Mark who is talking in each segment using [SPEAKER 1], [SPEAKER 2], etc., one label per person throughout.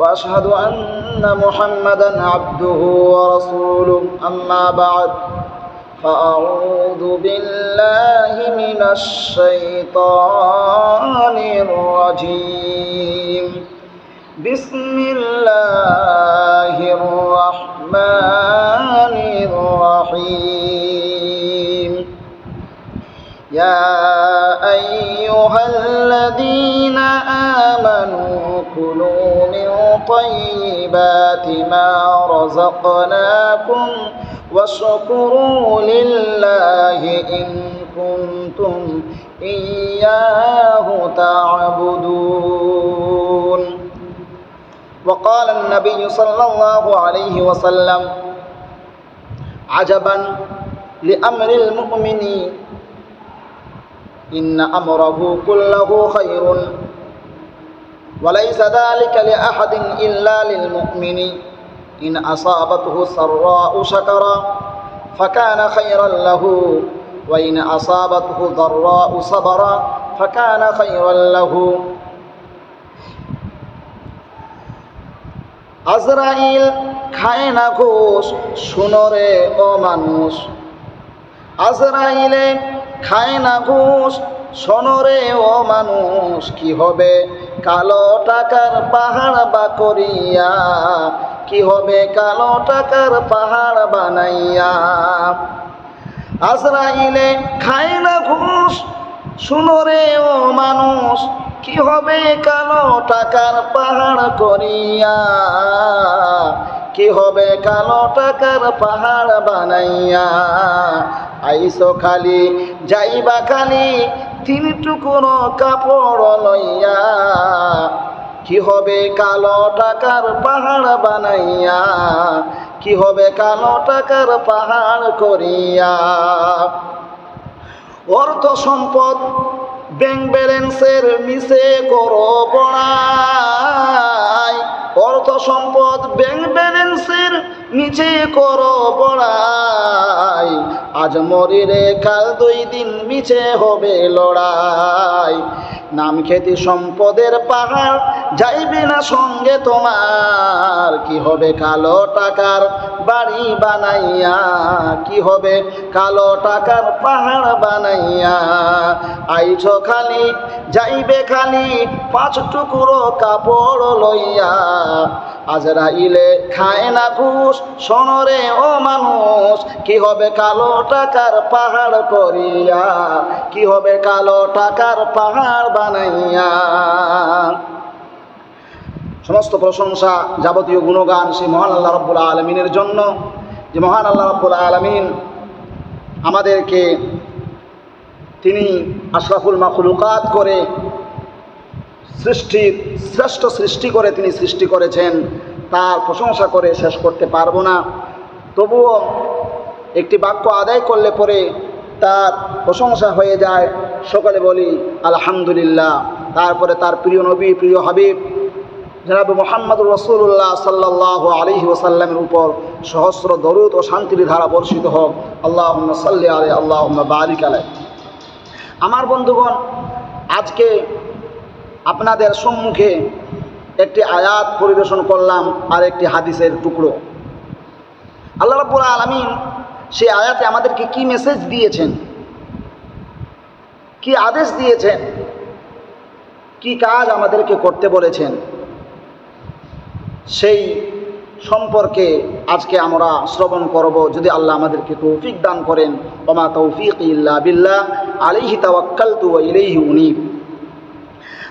[SPEAKER 1] وأشهد أن محمدا عبده ورسوله. أما بعد فأعوذ بالله من الشيطان الرجيم. بسم الله الرحمن الرحيم. يا أيها الذين آمنوا كلوا طيبات ما رزقناكم واشكروا لله إن كنتم إياه تعبدون. وقال النبي صلى الله عليه وسلم عجبا لأمر المؤمن إن أمره كله خير. وليس ذلك لأحد إلا للمؤمن إن أصابته سراء شكر فكان خيرا له وإن أصابته ضراء صبر فكان خيرا له আজরাইল খায় না ঘোষ শুনরে ও মানুষ আজরাইলে খায় না ঘুষ। সনরে ও মানুষ, কি হবে? কালো টাকার পাহাড় বা করিয়া, কি হবে কালো টাকার পাহাড় বানাইয়া? আজরাইলে খায় না ঘুষ। শুনরে ও মানুষ, কি হবে কালো টাকার পাহাড় করিয়া? কি হবে কালো টাকার পাহাড় বানাইয়া? আইসো খালি, যাইবা খালি তিন টুকুরো কাপড় লইয়া। কি হবে কালো টাকার পাহাড় বানাইয়া? কি হবে কালো টাকার পাহাড় করিয়া? অর্থ সম্পদ ব্যাংক ব্যালেন্সের মিশে করো বড়াই অর্থ সম্পদ ব্যাংক ব্যালেন্সের নিচে করো বড়াই আজ মরিরে কাল দুই দিন মিছে হবে লড়াই। নাম খ্যাতি সম্পদের পাহাড়, যাইবে না সঙ্গে তোমার। কি হবে কালো টাকার বাড়ি বানাইয়া? কি হবে কালো টাকার পাহাড় বানাইয়া? আইছ খালি, যাইবে খালি পাঁচ টুকরো কাপড় লইয়া। আজরা ইলে খায় না ঘুষ সনরে ও মানুষ, কি হবে কালো টাকার পাহাড় করিয়া? কি হবে কালো টাকার পাহাড় বানাইয়া? সমস্ত প্রশংসা যাবতীয় গুণগান সেই মহান আল্লাহ রব্বুল আলমিনের জন্য। যে মহান আল্লাহ রব্বুল আলমিন আমাদেরকে তিনি আশরাফুল মাখলুকাত করে সৃষ্টির শ্রেষ্ঠ সৃষ্টি করে তিনি সৃষ্টি করেছেন, তার প্রশংসা করে শেষ করতে পারব না। তবুও একটি বাক্য আদায় করলে পরে তার প্রশংসা হয়ে যায়। সকলে বলি, আলহামদুলিল্লাহ। তারপরে তার প্রিয় নবী, প্রিয় হাবিব, জনাব মোহাম্মদ রসুল্লাহ সাল্লাহ আলহি ওসাল্লামের উপর সহস্র দরুদ ও শান্তির ধারা বর্ষিত হোক। আল্লাহ সাল্লি আলে আল্লাহ বারিক আলাই আমার বন্ধুগণ, আজকে আপনাদের সম্মুখে একটি আয়াত পরিবেশন করলাম আর একটি হাদিসের টুকরো। আল্লাহ রাব্বুল আলমিন সেই আয়াতে আমাদেরকে কি মেসেজ দিয়েছেন? কি আদেশ দিয়েছেন? কি কাজ আমাদেরকে করতে বলেছেন? সেই সম্পর্কে আজকে আমরা শ্রবণ করব যদি আল্লাহ আমাদেরকে তৌফিক দান করেন। ওমা তৌফিক ইল্লা বিল্লাহ আলিহি তাওয়াক্কাল তু ইলেহি উনিব।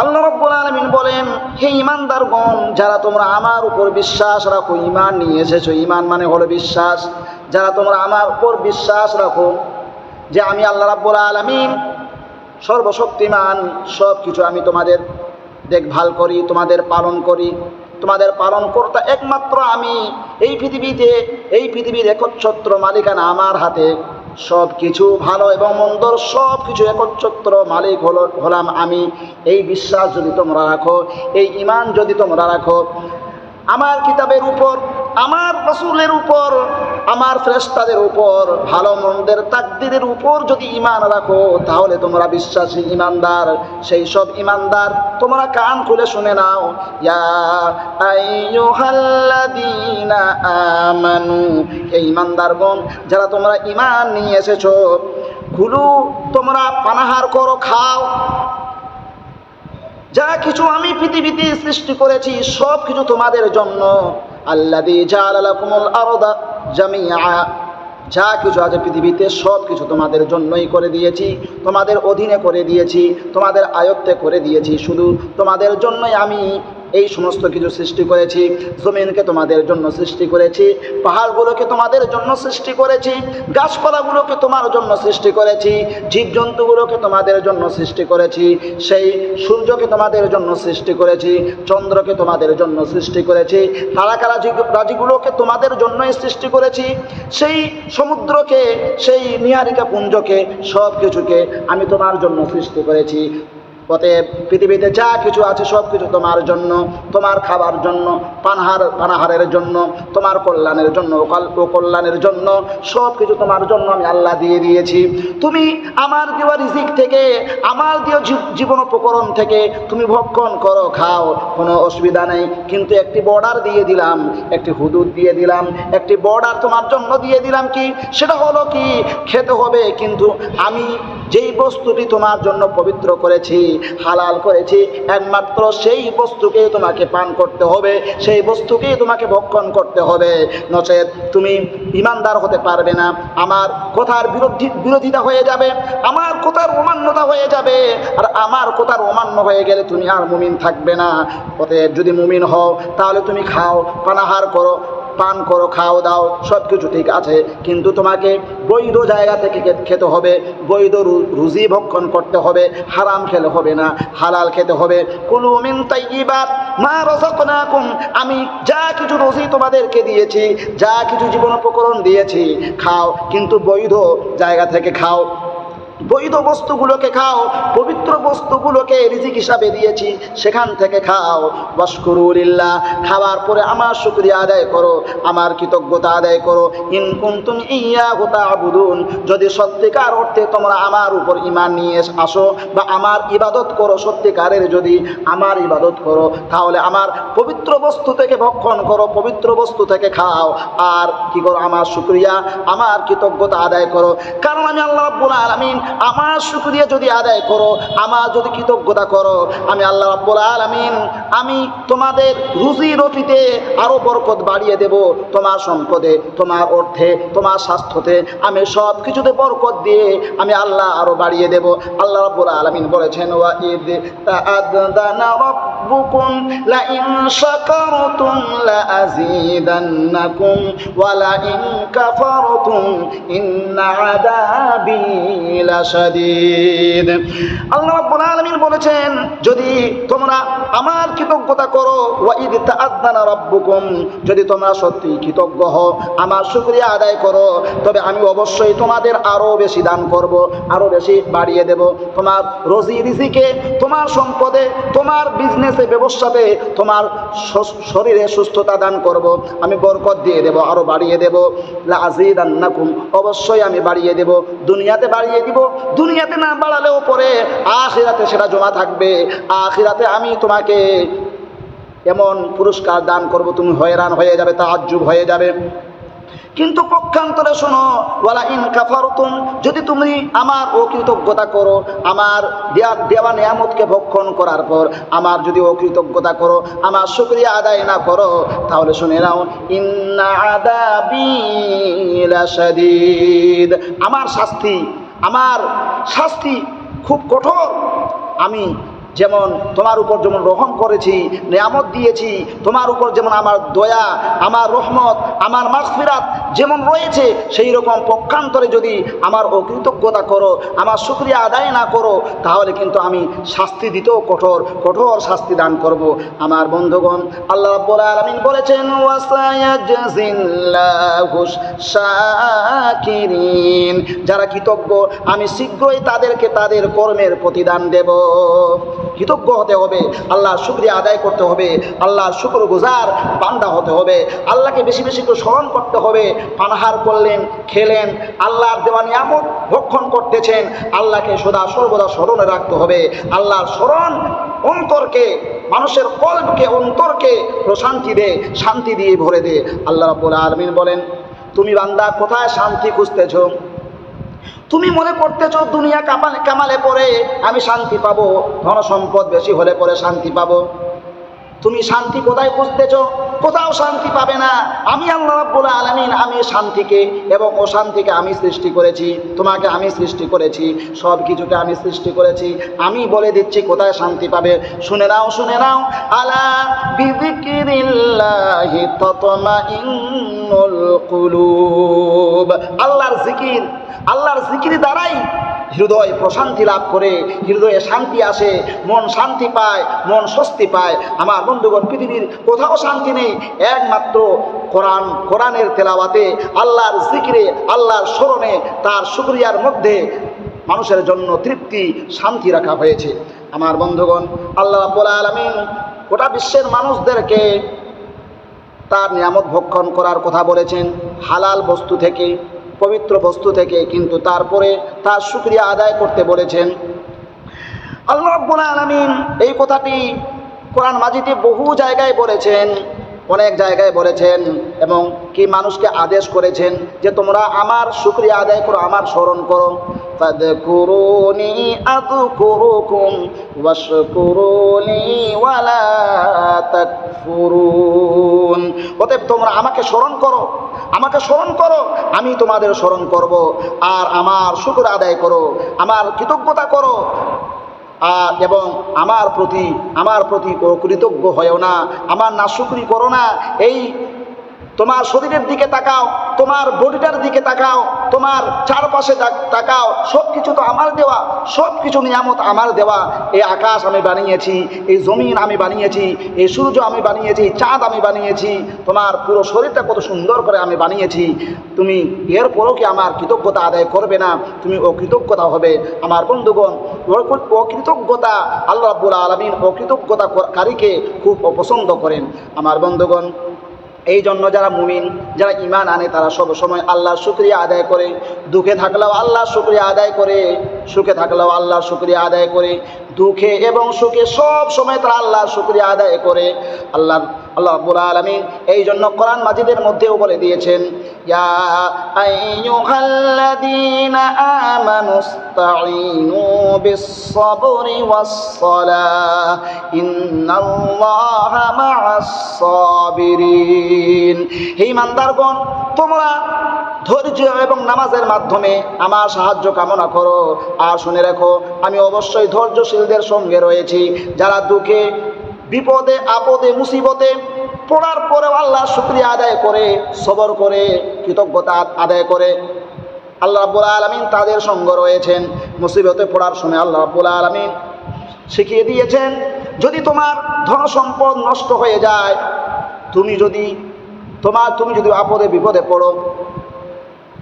[SPEAKER 1] আল্লাহ রাব্বুল আলামিন বলেন, হে ঈমানদারগণ, যারা তোমরা আমার উপর বিশ্বাস রাখো ইমান নিয়ে এসেছ। ইমান মানে হলো বিশ্বাস। যারা তোমরা আমার উপর বিশ্বাস রাখো, যে আমি আল্লাহ রাব্বুল আলামিন সর্বশক্তিমান সব কিছু আমি তোমাদের দেখভাল করি, তোমাদের পালন করি, তোমাদের পালন কর্তা একমাত্র আমি। এই পৃথিবীতে, এই পৃথিবীর একচ্ছত্র মালিকানা আমার হাতে। সব কিছু ভালো এবং মন্দর সব কিছু একচ্ছত্র মালিক হল, হলাম আমি। এই বিশ্বাস যদি তোমরা রাখো, এই ইমান যদি তোমরা রাখো, আমার কিতাবের উপর আমার রসুলের উপর, আমার ফ্রেস্তাদের উপর, ভালো মন্দের তাকদিরের উপর যদি ইমান রাখো, তাহলে তোমরা বিশ্বাসী ইমানদার সেই সব ইমানদার তোমরা কান খুলে শুনে নাও। আমানু, হে ইমানদারগণ যারা তোমরা ইমান নিয়ে এসেছ, খুলু, তোমরা পানাহার করো, খাও। যা কিছু আমি পৃথিবীতে সৃষ্টি করেছি সব কিছু তোমাদের জন্য। আল্লাদি জালালাকুমুল আরদা জামিয়া যা কিছু আছে পৃথিবীতে সব কিছু তোমাদের জন্যই করে দিয়েছি, তোমাদের অধীনে করে দিয়েছি, তোমাদের আয়ত্তে করে দিয়েছি। শুধু তোমাদের জন্যই আমি এই সমস্ত কিছু সৃষ্টি করেছি, জমিনকে তোমাদের জন্য সৃষ্টি করেছি, পাহাড়গুলোকে তোমাদের জন্য সৃষ্টি করেছি, গাছপালাগুলোকে তোমার জন্য সৃষ্টি করেছি, জীবজন্তুগুলোকে তোমাদের জন্য সৃষ্টি করেছি, সেই সূর্যকে তোমাদের জন্য সৃষ্টি করেছি, চন্দ্রকে তোমাদের জন্য সৃষ্টি করেছি, তারাকা রাজি, রাজিগুলোকে তোমাদের জন্যই সৃষ্টি করেছি, সেই সমুদ্রকে, সেই নিহারিকা পুঞ্জকে সব কিছুকে আমি তোমার জন্য সৃষ্টি করেছি। অতএব পৃথিবীতে যা কিছু আছে সব কিছু তোমার জন্য, তোমার খাবার জন্য, পানাহার, পানাহারের জন্য, তোমার কল্যাণের জন্য অকাল কল্যাণের জন্য, সব কিছু তোমার জন্য আমি আল্লাহ দিয়ে দিয়েছি। তুমি আমার দেওয়া রিজিক থেকে, আমার দেওয়া জীবন উপকরণ থেকে তুমি ভক্ষণ করো, খাও, কোনো অসুবিধা নেই। কিন্তু একটি বর্ডার দিয়ে দিলাম, একটি হুদুদ দিয়ে দিলাম, একটি বর্ডার তোমার জন্য দিয়ে দিলাম কি? সেটা হলো কি? খেতে হবে, কিন্তু আমি যেই বস্তুটি তোমার জন্য পবিত্র করেছি হালাল করেছি, একমাত্র সেই বস্তুকেই তোমাকে পান করতে হবে, সেই বস্তুকেই তোমাকে ভক্ষণ করতে হবে। নচেত তুমি ইমানদার হতে পারবে না, আমার কথার বিরোধী বিরোধিতা হয়ে যাবে, আমার কথার অমান্যতা হয়ে যাবে, আর আমার কথার অমান্য হয়ে গেলে তুমি আর মুমিন থাকবে না। অতএব যদি মুমিন হও, তাহলে তুমি খাও, পানাহার করো পান করো, খাও দাও সব কিছু ঠিক আছে, কিন্তু তোমাকে বৈধ জায়গা থেকে খেতে হবে, বৈধ রুজি ভক্ষণ করতে হবে, হারাম খেলে হবে না, হালাল খেতে হবে। কুলু মিন তাইয়িবাত মা রাযাকনাকুম, আমি যা কিছু রুজি তোমাদেরকে দিয়েছি, যা কিছু জীবন উপকরণ দিয়েছি, খাও, কিন্তু বৈধ জায়গা থেকে খাও বৈধ বস্তুগুলোকে খাও, পবিত্র বস্তুগুলোকে রিজিক হিসাবে দিয়েছি, সেখান থেকে খাও। বস্করুলিল্লাহ খাওয়ার পরে আমার শুক্রিয়া আদায় করো, আমার কৃতজ্ঞতা আদায় করো। ইনকুম তুমি ইয়া গোতা আবুদুন যদি সত্যিকার অর্থে তোমরা আমার উপর ইমান নিয়ে আসো বা আমার ইবাদত করো, সত্যিকারের যদি আমার ইবাদত করো, তাহলে আমার পবিত্র বস্তু থেকে ভক্ষণ করো, পবিত্র বস্তু থেকে খাও। আর কি করো, আমার শুক্রিয়া, আমার কৃতজ্ঞতা আদায় করো। কারণ আমি আল্লাহ রাব্বুল আলামিন আমার শুক্রিয়া যদি আদায় করো, আমার যদি কৃতজ্ঞতা করো, আমি আল্লাহ রাব্বুল আলামিন, আমি তোমাদের রুজি রুটিতে আরও বরকত বাড়িয়ে দেব তোমার সম্পদে, তোমার অর্থে, তোমার স্বাস্থ্যতে। আমি সব কিছুতে বরকত দিয়ে আমি আল্লাহ আরও বাড়িয়ে দেব। আল্লাহ রাব্বুল আলামিন বলেছেন, ওয়া ইদ লা আযীদান্নাকুম ওয়া লা ইন কাফারতুম ইন্না আযাবি লাশাদীদ আল্লাহ রাব্বুল আলামিন বলেছেন, যদি তোমরা আমার কৃতজ্ঞতা করো ওয়া ইদ তাআদানা রাব্বুকুম, যদি তোমরা সত্যি কৃতজ্ঞ হও, আমার শুকরিয়া আদায় করো, তবে আমি অবশ্যই তোমাদের আরও বেশি দান করব আরও বেশি বাড়িয়ে দেব। তোমার রোজি রিজিকে, তোমার সম্পদে, তোমার বিজনেসে ব্যবসাতে তোমার শরীরে সুস্থতা দান করব, আমি বরকত দিয়ে দেব আরও বাড়িয়ে দেব। লাজিদান্নাকুম অবশ্যই আমি বাড়িয়ে দেব। দুনিয়াতে বাড়িয়ে দিব, দুনিয়াতে না বাড়ালেও পরে আখিরাতে সেটা জমা থাকবে। আখিরাতে আমি তোমাকে এমন পুরস্কার দান করব, তুমি হয়রান হয়ে যাবে তাজ্জুব হয়ে যাবে। কিন্তু পক্ষান্তরে শোনো, ওয়ালা ইন কাফারতুম, যদি তুমি আমার অকৃতজ্ঞতা করো, আমার দেয়া দেওয়া নিয়ামতকে ভক্ষণ করার পর আমার যদি অকৃতজ্ঞতা করো, আমার শুকরিয়া আদায় না করো, তাহলে শুনে নাও, ইন্না আদাবি আমার শাস্তি আমার শাস্তি খুব কঠোর। আমি যেমন তোমার উপর যেমন রহম করেছি, নিয়ামত দিয়েছি, তোমার উপর যেমন আমার দয়া, আমার রহমত, আমার মাগফিরাত যেমন রয়েছে, সেই রকম পক্ষান্তরে যদি আমার অকৃতজ্ঞতা করো, আমার শুক্রিয়া আদায় না করো, তাহলে কিন্তু আমি শাস্তি দিতেও কঠোর কঠোর শাস্তি দান করব। আমার বন্ধুগণ, আল্লাহ রাব্বুল আলামিন বলেছেন যারা কৃতজ্ঞ, আমি শীঘ্রই তাদেরকে তাদের কর্মের প্রতিদান দেব। কৃতজ্ঞ হতে হবে আল্লাহ শুক্রিয়া আদায় করতে হবে আল্লাহ শুক্র গুজার বান্দা হতে হবে, আল্লাহকে বেশি বেশি করে স্মরণ করতে হবে, পানাহার করলেন, খেলেন, আল্লাহর দেওয়া নিয়ামত ভক্ষণ করতেছেন, আল্লাহকে সদা সর্বদা স্মরণে রাখতে হবে, আল্লাহর স্মরণ অন্তরকে, মানুষের কল্পকে, অন্তরকে প্রশান্তি দে, শান্তি দিয়ে ভরে দে। আল্লাহ রাব্বুল আলামিন বলেন, তুমি বান্দা কোথায় শান্তি খুঁজতেছো? তুমি মনে করতেছো দুনিয়া কামালে কামালে পরে আমি শান্তি পাবো ধন সম্পদ বেশি হলে পরে শান্তি পাবো। তুমি শান্তি কোথায় খুঁজতেছো? কোথাও শান্তি পাবে না। আমি আল্লাহ রাব্বুল আলামিন, আমি শান্তিকে এবং অশান্তিকে আমি সৃষ্টি করেছি, তোমাকে আমি সৃষ্টি করেছি সব কিছুকে আমি সৃষ্টি করেছি। আমি বলে দিচ্ছি কোথায় শান্তি পাবে। শুনে নাও শুনে নাও। আলা বিযিকিরিল্লাহি তাতমাইন্নুল কুলুব। আল্লাহর জিকির আল্লাহর জিকির দ্বারাই হৃদয় প্রশান্তি লাভ করে, হৃদয়ে শান্তি আসে, মন শান্তি পায়, মন স্বস্তি পায়। আমার বন্ধুগণ, পৃথিবীর কোথাও শান্তি নেই। একমাত্র কোরআন, কোরআনের তেলাওয়াতে আল্লাহর জিকিরে, আল্লাহর স্মরণে তার শুক্রিয়ার মধ্যে মানুষের জন্য তৃপ্তি, শান্তি রাখা হয়েছে। আমার বন্ধুগণ, আল্লাহ আলামিন গোটা বিশ্বের মানুষদেরকে তার নিয়ামত ভক্ষণ করার কথা বলেছেন হালাল বস্তু থেকে। পবিত্র বস্তু থেকে, কিন্তু তারপরে তার শুক্রিয়া আদায় করতে বলেছেন। আল্লাহ আলামিন এই কথাটি কোরআন মাজিদে বহু জায়গায় বলেছেন, অনেক জায়গায় বলেছেন এবং কি মানুষকে আদেশ করেছেন যে তোমরা আমার শুক্রিয়া আদায় করো, আমার স্মরণ করো। অতএব তোমরা আমাকে স্মরণ করো আমাকে স্মরণ করো, আমি তোমাদের স্মরণ করব। আর আমার শুক্র আদায় করো, আমার কৃতজ্ঞতা করো। আর এবং আমার প্রতি আমার প্রতি কৃতজ্ঞ হয়েও না, আমার না শুক্রি করো না। এই তোমার শরীরের দিকে তাকাও, তোমার বডিটার দিকে তাকাও, তোমার চারপাশে তাকাও সব কিছু তো আমার দেওয়া সব কিছু নিয়ামত আমার দেওয়া। এই আকাশ আমি বানিয়েছি, এই জমিন আমি বানিয়েছি, এই সূর্য আমি বানিয়েছি চাঁদ আমি বানিয়েছি, তোমার পুরো শরীরটা কত সুন্দর করে আমি বানিয়েছি। তুমি এরপরও কি আমার কৃতজ্ঞতা আদায় করবে না? তুমি অকৃতজ্ঞতা হবে। আমার বন্ধুগণ, অকৃ- অকৃতজ্ঞতা আল্লাহ রাব্বুল আলমিন অকৃতজ্ঞতা কারীকে খুব অপছন্দ করেন। আমার বন্ধুগণ এই জন্য যারা মুমিন, যারা ইমান আনে, তারা সব সময় আল্লাহর শুক্রিয়া আদায় করে। দুঃখে থাকলেও আল্লাহ শুক্রিয়া আদায় করে, সুখে থাকলেও আল্লাহ শুক্রিয়া আদায় করে। দুঃখে এবং সুখে সব সময় তারা আল্লাহর শুক্রিয়া আদায় করে। আল্লাহ আল্লাহ রাব্বুল আলামিন এই জন্য কোরআন মাজিদের মধ্যেও বলে দিয়েছেন হে ইমানদারগণ, তোমরা ধৈর্য এবং নামাজের মাধ্যমে আমার সাহায্য কামনা করো। আর শুনে রাখো, আমি অবশ্যই ধৈর্যশীলদের সঙ্গে রয়েছি। যারা দুঃখে, বিপদে, আপদে, মুসিবতে পড়ার পরেও আল্লাহ শুক্রিয়া আদায় করে, সবর করে, কৃতজ্ঞতা আদায় করে, আল্লাহ রাব্বুল আলমিন তাদের সঙ্গ রয়েছেন। মুসিবতে পড়ার সময় আল্লাহ রাব্বুল আলমিন শিখিয়ে দিয়েছেন, যদি তোমার ধন সম্পদ নষ্ট হয়ে যায়, তুমি যদি তোমার, তুমি যদি আপদে, বিপদে পড়ো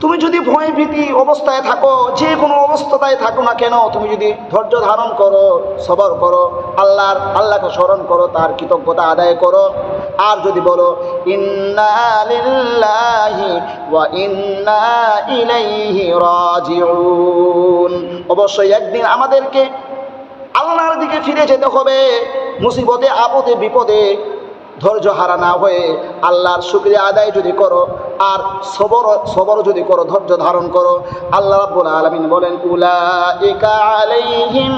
[SPEAKER 1] তুমি যদি ভয় ভীতি অবস্থায় থাকো, যে কোনো অবস্থায় থাকো না কেন, তুমি যদি ধৈর্য ধারণ করো, সবর করো, আল্লাহর, আল্লাহকে স্মরণ করো, তার কৃতজ্ঞতা আদায় করো। আর যদি বলো অবশ্যই একদিন আমাদেরকে আল্লাহর দিকে ফিরে যেতে হবে। মুসিবতে, আপদে, বিপদে ধৈর্য হারা না হয়ে আল্লাহর শুক্রিয়া আদায় যদি করো আর সবর সবর যদি করো, ধৈর্য ধারণ করো, আল্লাহ রাব্বুল আলামিন বলেন, উলাইকা আলাইহিম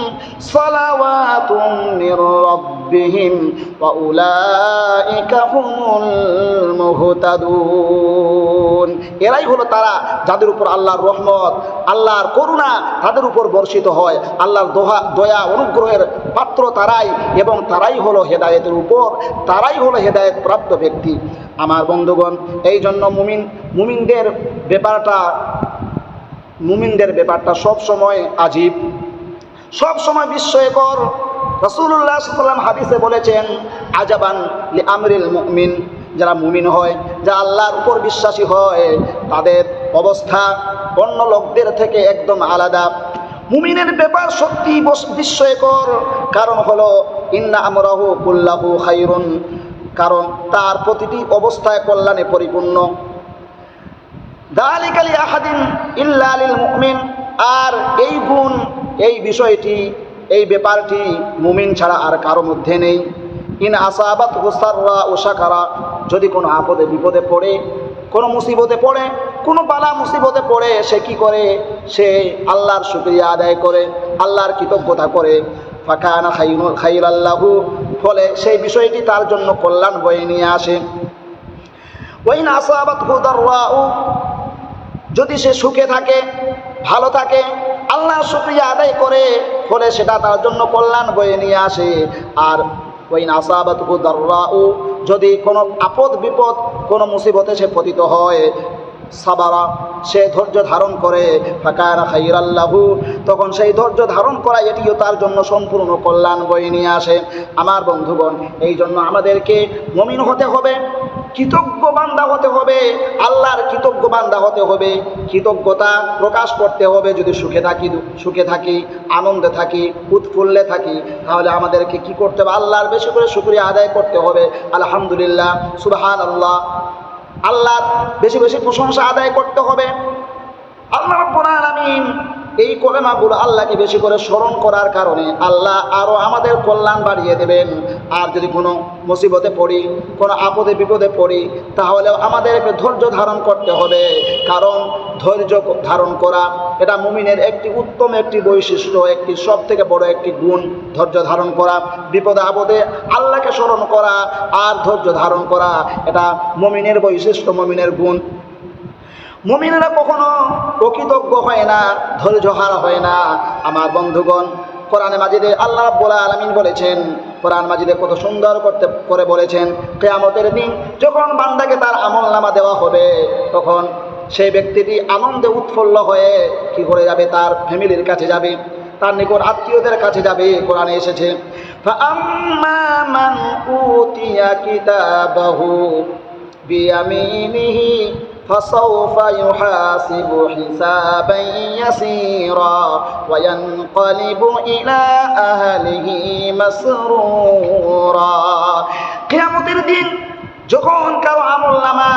[SPEAKER 1] সালাওয়াতুম মির রাব্বিহিম ওয়া উলাইকা হুমুল মুহতাদুন। এরাই হলো তারা যাদের উপর আল্লাহর রহমত, আল্লাহর করুণা তাদের উপর বর্ষিত হয়, আল্লাহর দোহা, দয়া, অনুগ্রহের পাত্র তারাই এবং তারাই হলো হেদায়েতের উপর, তারাই হলো হেদায়েত প্রাপ্ত ব্যক্তি। আমার বন্ধুগণ, এই জন্য মুমিন, মুমিনদের ব্যাপারটা মুমিনদের ব্যাপারটা সব সময় আজীব সব সময় বিস্ময়কর রসুল্লাহ সাল্লাম হাদিসে বলেছেন আজাবান আমরিল মুমিন, যারা মুমিন হয় যারা আল্লাহর উপর বিশ্বাসী হয়, তাদের অবস্থা অন্য লোকদের থেকে একদম আলাদা। মুমিনের ব্যাপার সত্যি বিস্ময়কর। কারণ হলো, ইন্না আমরাহু কুল্লাহু খাইরুন কারণ তার প্রতিটি অবস্থায় কল্যাণে পরিপূর্ণ। দালিকালি আহাদিন ইল্লা লিল মুমিন। আর এই গুণ, এই বিষয়টি, এই ব্যাপারটি মুমিন ছাড়া আর কারও মধ্যে নেই। ইন আসাবাত হুসাররা ও শাকারা যদি কোনো আপদে, বিপদে পড়ে, কোনো মুসিবতে পড়ে, কোনো বালা মুসিবতে পড়ে, সে কি করে? সে আল্লাহর শুক্রিয়া আদায় করে, আল্লাহর কৃতজ্ঞতা করে। ফাঁকানা খাইনুল খাইল আল্লাহু ফলে সেই বিষয়টি তার জন্য কল্যাণ বয়ে নিয়ে আসে। ওয়াইন আসাবাত হুদাররাউ যদি সে সুখে থাকে, ভালো থাকে, আল্লাহ শুক্রিয়া আদায় করে, ফলে সেটা তার জন্য কল্যাণ বয়ে নিয়ে আসে। আর ওই নাসাবাত হুদাররাউ যদি কোনো আপদ বিপদ কোনো মুসিবতে সে পতিত হয় সাবারা, সে ধৈর্য ধারণ করে ফাঁকার তখন সেই ধৈর্য ধারণ করা এটিও তার জন্য সম্পূর্ণ কল্যাণ বয়ে নিয়ে আসে। আমার বন্ধুগণ, এই জন্য আমাদেরকে মমিন হতে হবে, কৃতজ্ঞ বান্দা হতে হবে, আল্লাহর কৃতজ্ঞ বান্দা হতে হবে। কৃতজ্ঞতা প্রকাশ করতে হবে, যদি সুখে থাকি সুখে থাকি, আনন্দে থাকি, উৎফুল্লে থাকি, তাহলে আমাদেরকে কি করতে হবে? আল্লাহর বেশি করে শুক্রিয়া আদায় করতে হবে। আলহামদুলিল্লাহ সুবহান আল্লাহ আল্লাহর বেশি বেশি প্রশংসা আদায় করতে হবে। আল্লাহ রব্বুল আলামিন এই কলেমাগুলো আল্লাহকে বেশি করে স্মরণ করার কারণে আল্লাহ আরও আমাদের কল্যাণ বাড়িয়ে দেবেন। আর যদি কোনো মুসিবতে পড়ি, কোনো আপদে বিপদে পড়ি তাহলে আমাদেরকে ধৈর্য ধারণ করতে হবে। কারণ ধৈর্য ধারণ করা, এটা মুমিনের একটি উত্তম একটি বৈশিষ্ট্য, একটি সব থেকে বড় একটি গুণ। ধৈর্য ধারণ করা, বিপদে আপদে আল্লাহকে স্মরণ করা, আর ধৈর্য ধারণ করা, এটা মমিনের বৈশিষ্ট্য, মমিনের গুণ। মমিনারা কখনো প্রকৃতজ্ঞ হয় না, ধৈর্যহার হয় না। আমার বন্ধুগণ, কোরআনে মাজিদে আল্লাহ রাব্বুল আলামিন বলেছেন, কোরআন মাজিদে কত সুন্দর করতে, করে বলেছেন, কেয়ামতের দিন যখন বান্দাকে তার আমল নামা দেওয়া হবে, তখন সেই ব্যক্তিটি আনন্দে উৎফুল্ল হয়ে কি করে যাবে? তার ফ্যামিলির কাছে যাবে, তার নিকট আত্মীয়দের কাছে যাবে, কোরআনে এসেছে মান বিয়ামিনিহি فسوف يحاسب حسابا يسيرا وينقلب إلى أهله مسرورا কিয়ামতের দিন যখন কারো আমল নামা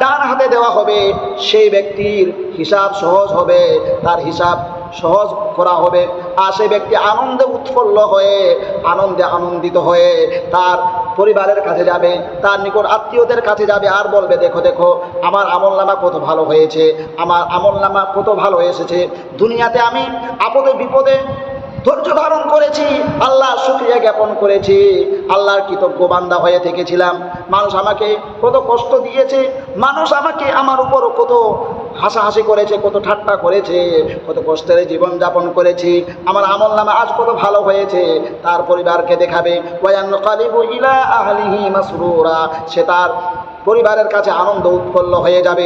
[SPEAKER 1] ডান হাতে দেওয়া হবে সেই ব্যক্তির হিসাব সহজ হবে তার হিসাব সহজ করা হবে। আর সেই ব্যক্তি আনন্দে উৎফুল্ল হয়ে, আনন্দে আনন্দিত হয়ে তার পরিবারের কাছে যাবে, তার নিকট আত্মীয়দের কাছে যাবে আর বলবে, দেখো দেখো, আমার আমল নামা কত ভালো হয়েছে, আমার আমল নামা কত ভালো এসেছে। দুনিয়াতে আমি আপদে বিপদে ধৈর্য ধারণ করেছি, আল্লাহ শুক্রিয়া জ্ঞাপন করেছি, আল্লাহর কৃতজ্ঞ বান্দা হয়ে থেকেছিলাম। মানুষ আমাকে কত কষ্ট দিয়েছে, মানুষ আমাকে আমার উপর কত হাসাহাসি করেছে, কত ঠাট্টা করেছে, কত কষ্টের জীবন যাপন করেছি, আমার আমল নামে আজ কত ভালো হয়েছে, তার পরিবারকে দেখাবে ইলা সে তার পরিবারের কাছে আনন্দ উৎফুল্ল হয়ে যাবে।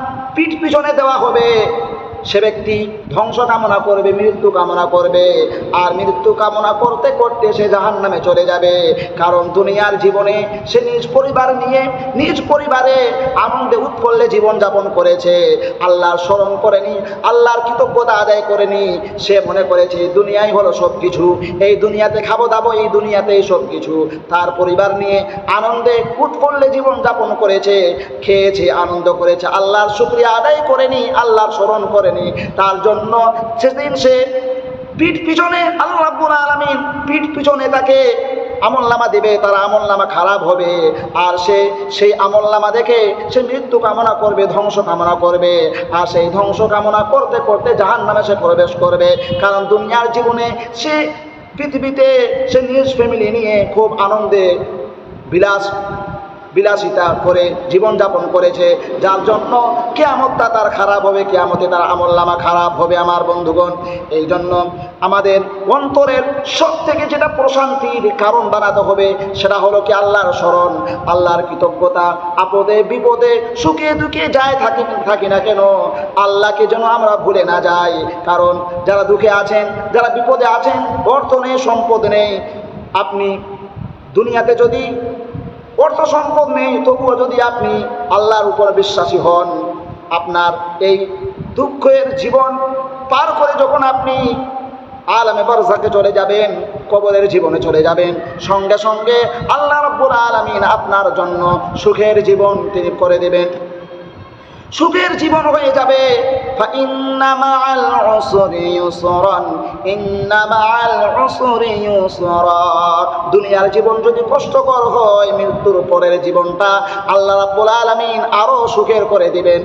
[SPEAKER 1] পিঠ পিছনে দেওয়া হবে। সে ব্যক্তি ধ্বংস কামনা করবে, মৃত্যু কামনা করবে। আর মৃত্যু কামনা করতে করতে সে জাহান নামে চলে যাবে। কারণ দুনিয়ার জীবনে সে নিজ পরিবার নিয়ে, নিজ পরিবারে আনন্দে উৎফুল্লে জীবনযাপন করেছে। আল্লাহর স্মরণ করেনি, আল্লাহর কৃতজ্ঞতা আদায় করেনি। সে মনে করেছে, দুনিয়াই হলো সব কিছু এই দুনিয়াতে খাব দাবো, এই দুনিয়াতেই সব কিছু তার পরিবার নিয়ে আনন্দে উৎফুল্লে জীবনযাপন করেছে, খেয়েছে, আনন্দ করেছে। আল্লাহর শুক্রিয়া আদায় করেনি, আল্লাহর স্মরণ করেনি। তার জন্য সেদিন সে পিঠ পিছনে আল্লাহ আলামিন পিঠ পিছনে তাকে আমলনামা দেবে, তার আমলনামা খারাপ হবে। আর সে সেই আমলনামা দেখে সে মৃত্যু কামনা করবে, ধ্বংস কামনা করবে। আর সেই ধ্বংস কামনা করতে করতে জাহান নামে সে প্রবেশ করবে। কারণ দুনিয়ার জীবনে সে পৃথিবীতে সে নিজ ফ্যামিলি নিয়ে খুব আনন্দে, বিলাস বিলাসিতা করে জীবনযাপন করেছে, যার জন্য কেয়ামতটা তার খারাপ হবে, কেয়ামতে তার আমল্লামা খারাপ হবে আমার বন্ধুগণ। এই জন্য আমাদের অন্তরের সব থেকে যেটা প্রশান্তির কারণ বানাতে হবে, সেটা হলো কি আল্লাহর স্মরণ, আল্লাহর কৃতজ্ঞতা। আপদে বিপদে সুখে দুঃখে যায় থাকি থাকি না কেন, আল্লাহকে যেন আমরা ভুলে না যাই। কারণ যারা দুঃখে আছেন, যারা বিপদে আছেন, অর্থ নেই, সম্পদ নেই। আপনি দুনিয়াতে যদি অর্থ সম্পদ নেই, তবুও যদি আপনি আল্লাহর উপর বিশ্বাসী হন, আপনার এই দুঃখের জীবন পার করে যখন আপনি আলামে বারজাকে চলে যাবেন, কবরের জীবনে চলে যাবেন, সঙ্গে সঙ্গে আল্লাহ রব্বুল আলমিন আপনার জন্য সুখের জীবন তিনি করে দেবেন। সুখের জীবন হয়ে যাবে। দুনিয়ার জীবন যদি কষ্টকর হয়, মৃত্যুর পরের জীবনটা আল্লাহ রাব্বুল আলমিন আরও সুখের করে দিবেন।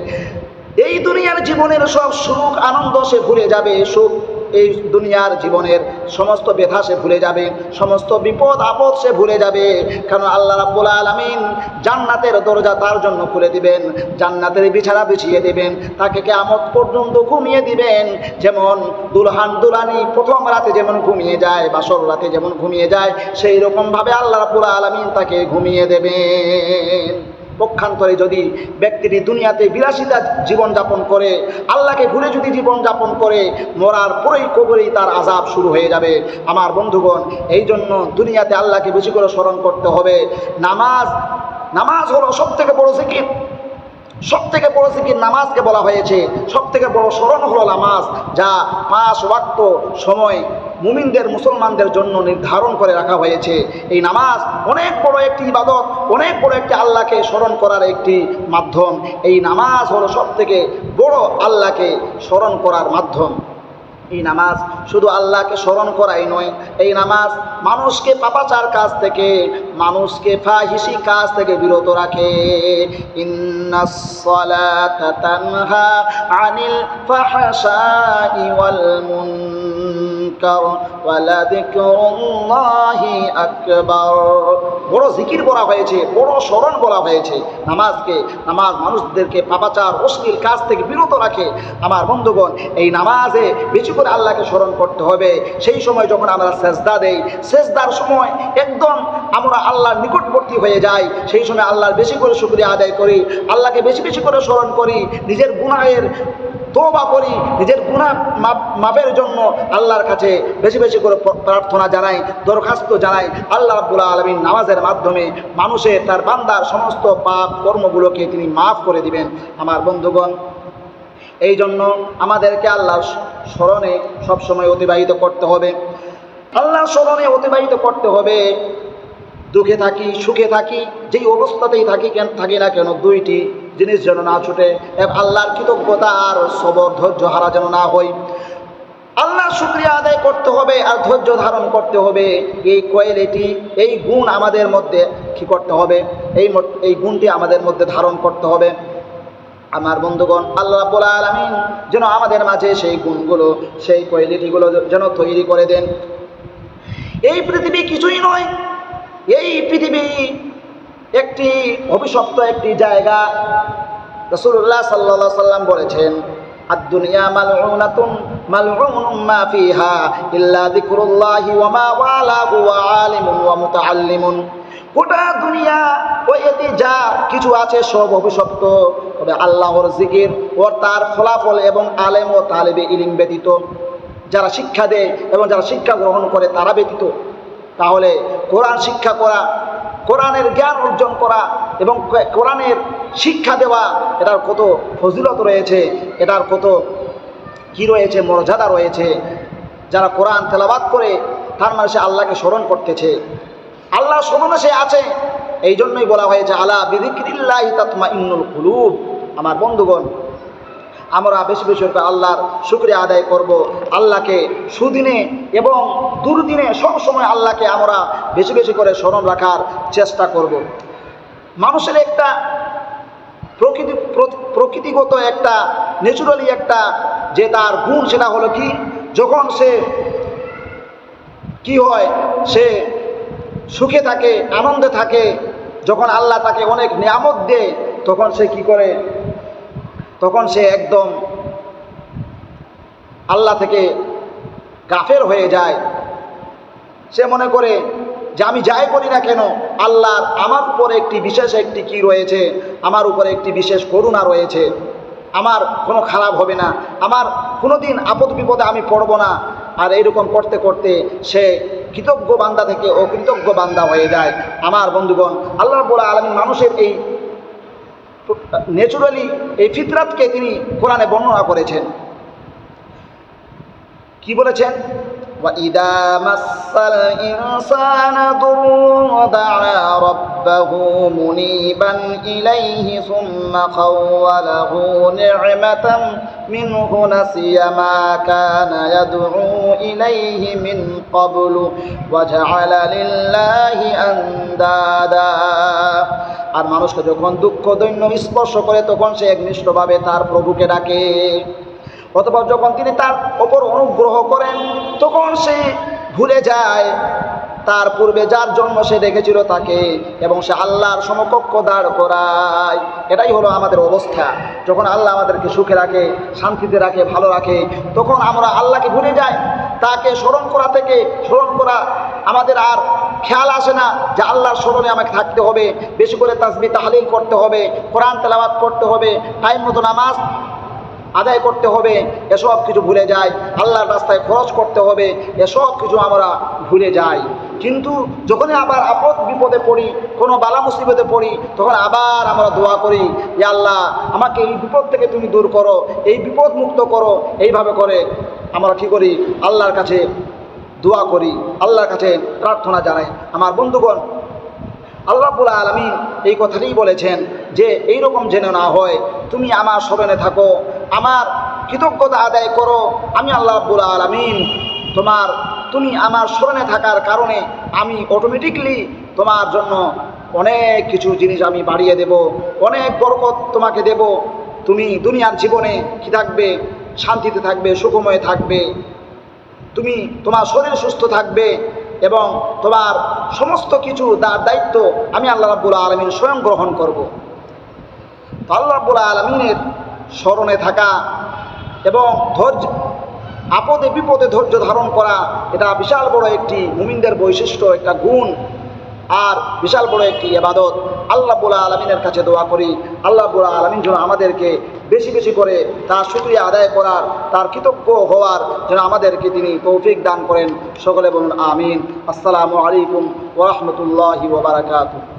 [SPEAKER 1] এই দুনিয়ার জীবনের সব সুখ, আনন্দ সে ভুলে যাবে, সুখ এই দুনিয়ার জীবনের সমস্ত ব্যথা সে ভুলে যাবে, সমস্ত বিপদ আপদ সে ভুলে যাবে। কারণ আল্লাহ রাব্বুল আলামিন জান্নাতের দরজা তার জন্য খুলে দিবেন, জান্নাতের বিছানা বিছিয়ে দিবেন, তাকে কেয়ামত পর্যন্ত ঘুমিয়ে দিবেন। যেমন দুলহান দুলানি প্রথম রাতে যেমন ঘুমিয়ে যায় বা বাসর রাতে যেমন ঘুমিয়ে যায় সেই রকমভাবে আল্লাহ রাব্বুল আলামিন তাকে ঘুমিয়ে দেবেন। পক্ষান্তরে যদি ব্যক্তিটি দুনিয়াতে বিলাসিতা জীবনযাপন করে, আল্লাহকে ভুলে যদি জীবনযাপন করে, মরার পরেই কবরেই তার আজাব শুরু হয়ে যাবে। আমার বন্ধুগণ এই জন্য দুনিয়াতে আল্লাহকে বেশি করে স্মরণ করতে হবে। নামাজ নামাজ হলো সব থেকে বড় জিকির। সব থেকে বড় জিকির নামাজকে বলা হয়েছে। সব থেকে বড় স্মরণ হলো নামাজ, যা পাঁচ ওয়াক্ত সময় মুমিনদের, মুসলমানদের জন্য নির্ধারণ করে রাখা হয়েছে। এই নামাজ অনেক বড় একটি ইবাদত, অনেক বড় একটি আল্লাহকে স্মরণ করার একটি মাধ্যম। এই নামাজ হলো সব থেকে বড় আল্লাহকে স্মরণ করার মাধ্যম। এই নামাজ শুধু আল্লাহকে স্মরণ করাই নয়, এই নামাজ মানুষকে পাপাচার কাজ থেকে, মানুষকে ফাহিসি কাজ থেকে বিরত রাখে। আনিল বড় জিকির বলা হয়েছে, বড় স্মরণ বলা হয়েছে। নামাজকে, নামাজ মানুষদেরকে পাপাচার, অশ্লীল কাজ থেকে বিরত রাখে। আমার বন্ধুগণ, এই নামাজে বেশি করে আল্লাহকে স্মরণ করতে হবে। সেই সময় যখন আমরা সেজদা দেই, সেজদার সময় একদম আমরা আল্লাহর নিকটবর্তী হয়ে যাই। সেই সময় আল্লাহর বেশি করে শুক্রিয়া আদায় করি, আল্লাহকে বেশি বেশি করে স্মরণ করি, নিজের গুনাহের তোবা করি, নিজের গুণা মাপের জন্য আল্লাহর কাছে বেশি বেশি করে প্রার্থনা জানাই, দরখাস্ত জানাই, আল্লাহ রাব্বুল আলমিন নামাজের মাধ্যমে মানুষের, তার বান্দার সমস্ত পাপ কর্মগুলোকে তিনি মাফ করে দিবেন। আমার বন্ধুগণ এই জন্য আমাদেরকে আল্লাহর স্মরণে সবসময় অতিবাহিত করতে হবে। আল্লাহর স্মরণে অতিবাহিত করতে হবে। দুঃখে থাকি, সুখে থাকি, যেই অবস্থাতেই থাকি কেন, থাকি না কেন, দুইটি জিনিস যেন না ছুটে। আল্লাহর কৃতজ্ঞতা আর সবর, ধৈর্য হারা যেন না হই আল্লাহ শুক্রিয়া আদায় করতে হবে আর ধৈর্য ধারণ করতে হবে। এই কোয়ালিটি, এই গুণ আমাদের মধ্যে কি করতে হবে? এই এই গুণটি আমাদের মধ্যে ধারণ করতে হবে। আমার বন্ধুগণ, আল্লাহ আলামিন যেন আমাদের মাঝে সেই গুণগুলো, সেই কোয়ালিটিগুলো যেন তৈরি করে দেন। এই পৃথিবী কিছুই নয়, এই পৃথিবী একটি অভিশপ্ত একটি জায়গা। রসুল্লাহ সাল্লাহ সাল্লাম বলেছেন, আদ-দুনিয়া মালউনাতুন ইল্লা গোটা দুনিয়া, ও এতে যা কিছু আছে সব অভিশপ্ত। তবে আল্লাহর জিকির ও তার ফলাফল এবং আলেম ও তালেবে ইলিম ব্যতীত, যারা শিক্ষা দেয় এবং যারা শিক্ষা গ্রহণ করে তারা ব্যতীত। তাহলে কোরআন শিক্ষা করা, কোরআনের জ্ঞান অর্জন করা এবং কোরআনের শিক্ষা দেওয়া, এটার কত ফজিলত রয়েছে, এটার কত কি রয়েছে, মর্যাদা রয়েছে। যারা কোরআন তেলাবাদ করে, তার মানে সে আল্লাহকে স্মরণ করতেছে। আল্লাহ স্মরণে সে আছে। এই জন্যই বলা হয়েছে, আলা বিদিক্রিল্লাহি তাতমা ইন্নুল কুলুব। আমার বন্ধুগণ, আমরা বেশি বেশি করে আল্লাহর শুক্রিয়া আদায় করব। আল্লাহকে সুদিনে এবং দুর্দিনে সবসময় আল্লাহকে আমরা বেশি বেশি করে স্মরণ রাখার চেষ্টা করব। মানুষের একটা প্রকৃতি প্র- প্রকৃতিগত একটা, ন্যাচুরালি একটা যে তার গুণ, সেটা হলো কি? যখন সে কি হয়? সে সুখে থাকে, আনন্দে থাকে, যখন আল্লাহ তাকে অনেক নিয়ামত দেয়, তখন সে কি করে? তখন সে একদম আল্লাহ থেকে গাফের হয়ে যায়। সে মনে করে যে আমি যাই করি না কেন, আল্লাহর আমার উপরে একটি বিশেষ একটি কি রয়েছে? আমার উপরে একটি বিশেষ করুণা রয়েছে। আমার কোনো খারাপ হবে না। আমার কোনো দিন আপদ বিপদে আমি পড়ব না। আর এইরকম করতে করতে সে কৃতজ্ঞ বান্দা থেকে অকৃতজ্ঞ বান্দা হয়ে যায়। আমার বন্ধুগণ, আল্লাহ বলা আলমী মানুষের এই ন্যাচুরালি এই ফিতরাতকে তিনি কোরআনে বর্ণনা করেছেন। কি বলেছেন? وَإِذَا مَسَّ الْإِنسَانَ ضُرٌّ دَعَا رَبَّهُ مُنِيبًا إِلَيْهِ ثُمَّ خَوَّلَهُ نِعْمَةً مِنْهُ نَسِيَ مَا كَانَ يَدْعُو إِلَيْهِ مِنْ قَبْلُ وَجَعَلَ لِلَّهِ أَنْدَادًا আর মানুষকে যখন দুঃখ দৈন্য স্পর্শ করে তখন সে একনিষ্ঠভাবে তার প্রভুকে ডাকে অথবা যখন তিনি তার ওপর অনুগ্রহ করেন, তখন সে ভুলে যায়। তার পূর্বে যার জন্য সে রেখেছিল তাকে এবং সে আল্লাহর সমকক্ষ দাঁড় করায়। এটাই হলো আমাদের অবস্থা। যখন আল্লাহ আমাদেরকে সুখে রাখে, শান্তিতে রাখে, ভালো রাখে, তখন আমরা আল্লাহকে ভুলে যাই। তাকে স্মরণ করা থেকে স্মরণ করা আমাদের আর খেয়াল আসে না যে আল্লাহর স্মরণে আমাকে থাকতে হবে। বেশি করে তাসবি, তাহলিল করতে হবে, কোরআন তেলাওয়াত করতে হবে, টাইম মতো নামাজ আদায় করতে হবে, এসব কিছু ভুলে যাই আল্লাহর রাস্তায় খরচ করতে হবে, এসব কিছু আমরা ভুলে যাই। কিন্তু যখনই আবার আপদ বিপদে পড়ি, কোনো বালা মুসিবতে পড়ি, তখন আবার আমরা দোয়া করি যে আল্লাহ, আমাকে এই বিপদ থেকে তুমি দূর করো, এই বিপদ মুক্ত করো। এইভাবে করে আমরা কী করি? আল্লাহর কাছে দোয়া করি, আল্লাহর কাছে প্রার্থনা জানাই। আমার বন্ধুগণ আল্লাহ রাব্বুল আলমিন এই কথাটাই বলেছেন যে এই রকম যেন না হয়, তুমি আমার স্মরণে থাকো, আমার কৃতজ্ঞতা আদায় করো, আমি আল্লাহ রাব্বুল আলমিন তোমার, তুমি আমার স্মরণে থাকার কারণে আমি অটোমেটিকলি তোমার জন্য অনেক কিছু জিনিস আমি বাড়িয়ে দেব, অনেক বরকত তোমাকে দেব। তুমি দুনিয়ার জীবনে কি থাকবে? শান্তিতে থাকবে, সুখময় থাকবে। তুমি তোমার শরীর সুস্থ থাকবে এবং তোমার সমস্ত কিছু, তার দায়িত্ব আমি আল্লাহ রাব্বুল আলমিন স্বয়ং গ্রহণ করব। আল্লাহ রাব্বুল আলমিনের স্মরণে থাকা এবং ধৈর্য, আপদে বিপদে ধৈর্য ধারণ করা, এটা বিশাল বড় একটি মুমিনদের বৈশিষ্ট্য, একটা গুণ আর বিশাল বড় একটি এবাদত আল্লাহ বুলা আলমিনের কাছে দোয়া করি। আল্লাহ বুলা আলমিন যেন আমাদেরকে বেশি বেশি করে তার শুক্রিয়া আদায় করার, তার কৃতজ্ঞ হওয়ার যেন আমাদেরকে তিনি তৌফিক দান করেন। সকলে বলুন, আমিন। আসসালামু আলাইকুম ওরহমতুল্লাহি ওবরাকাতু